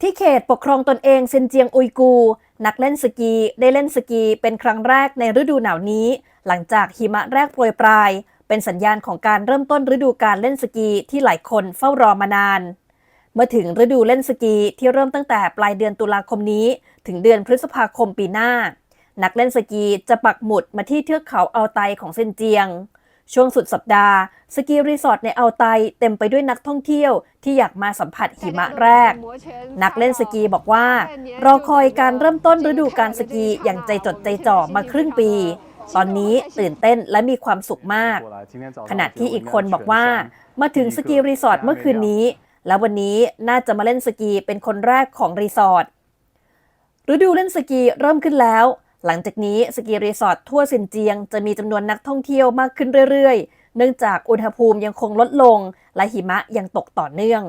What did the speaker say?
ที่เขตปกครองตนเองเซินเจียงอุยกู นักเล่นสกีได้เล่นสกีเป็นครั้งแรกในฤดูหนาวนี้ หลังจากหิมะแรกโปรยปลาย เป็นสัญญาณของการเริ่มต้นฤดูการเล่นสกีที่หลายคนเฝ้ารอมานาน เมื่อถึงฤดูเล่นสกีที่เริ่มตั้งแต่ปลายเดือนตุลาคมนี้ ถึงเดือนพฤษภาคมปีหน้า นักเล่นสกีจะปักหมุดมาที่เทือกเขาอัลไตของเซนเจียง ช่วงสุดสัปดาห์ สกีรีสอร์ทในอัลไตเต็มไปด้วยนักท่องเที่ยวที่อยากมาสัมผัสหิมะแรก นักเล่นสกีบอกว่า รอคอยการเริ่มต้นฤดูการสกีอย่างใจจดใจจ่อมาครึ่งปี ตอนนี้ตื่นเต้นและมีความสุขมาก ขณะที่อีกคนบอกว่า มาถึงสกีรีสอร์ทเมื่อคืนนี้ แล้ววันนี้น่าจะมาเล่นสกีเป็นคนแรกของรีสอร์ทฤดูเล่นสกีเริ่มขึ้นแล้ว หลังจากนี้สกีรีสอร์ททั่วซินเจียงจะมีจำนวนนักท่องเที่ยวมากขึ้นเรื่อยๆ เนื่องจากอุณหภูมิยังคงลดลงและหิมะยังตกต่อเนื่อง